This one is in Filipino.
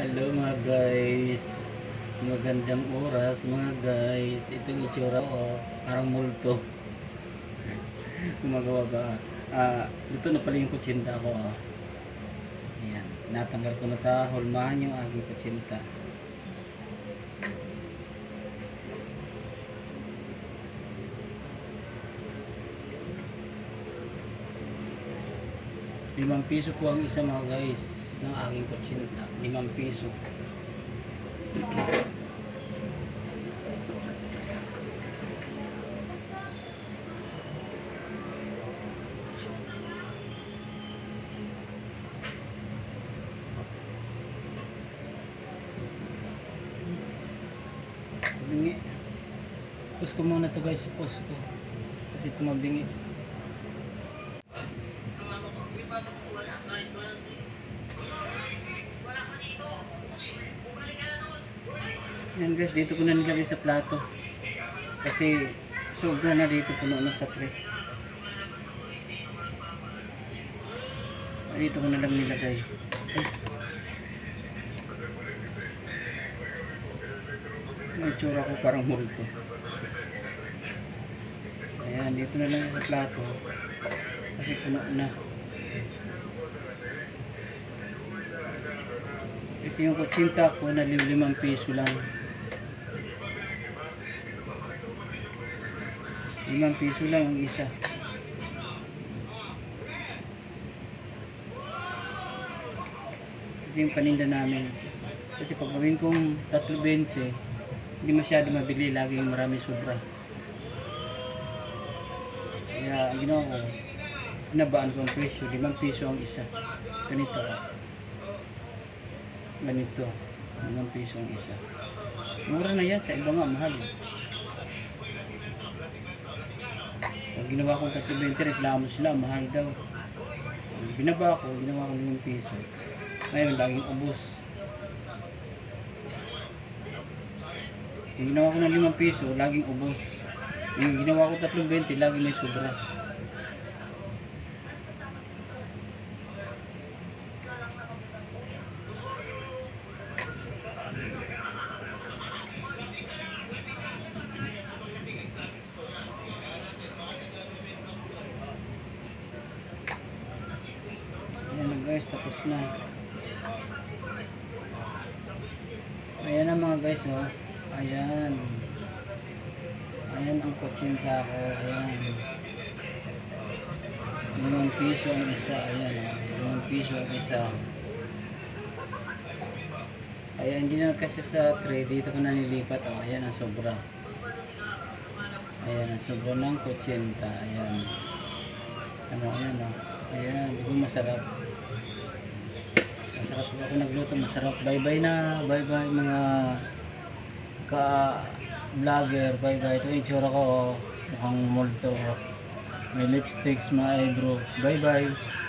Hello mga guys. Magandang oras mga guys. Itong itsura ko, parang multo. Gumagawa ba? Ah, dito na pala yung kutsinta ko. Oh. Ayan. Natanggal ko na sa hulmahan yung aking kutsinta. Limang piso po ang isa mga guys ng aking kutsinta. Limang piso. Bingi. Pus ko muna to guys, pus ko. Kasi tumabingi. Yan guys, dito ko na nilagay sa plato. Kasi sobra na dito puno na sa tray. Dito ko na lang nilagay. Ay. Ang itsura ko parang multo. Ayan, dito na lang sa plato. Kasi puno na. Ito yung kutsinta ko na limang piso lang. Limang piso lang ang isa. Ito yung paninda namin. Kasi pag gawin kong 3.20, hindi masyado mabili, laging marami sobra. Kaya ang ginawa ko, pinabaan ko ang presyo, 5 piso ang isa. Ganito. Ganito, 5 piso ang isa. Mura na yan, sa iba nga, mahal. Pag ginawa kong 3.20, reklamo sila, mahal daw. Binaba ko, ginawa ko 5 piso. Ngayon, laging ubos. Yung ginawa ko ng 5 piso, laging ubos. Yung ginawa ko 3.20, lagi may sobra. Guys, tapos na. Ayan na mga guys, oh. Ayan. Ayan ang kutsinta ko. Ayan. Limang piso ang isa. Ayan. Limang piso ang isa. Ayan, hindi na kasi sa tray. Dito ko na nilipat. Oh. Ayan ang sobra. Ayan ang sobra ng kutsinta. Ayan. Ano, ayan, oh. Ayan, di ba masarap? Masarap ako nagluto, masarap. Bye-bye na, bye-bye mga ka-vlogger, bye-bye. Ito yung itsura ko, oh. mukhang multo. May lipsticks, mga eyebrow. Bye-bye.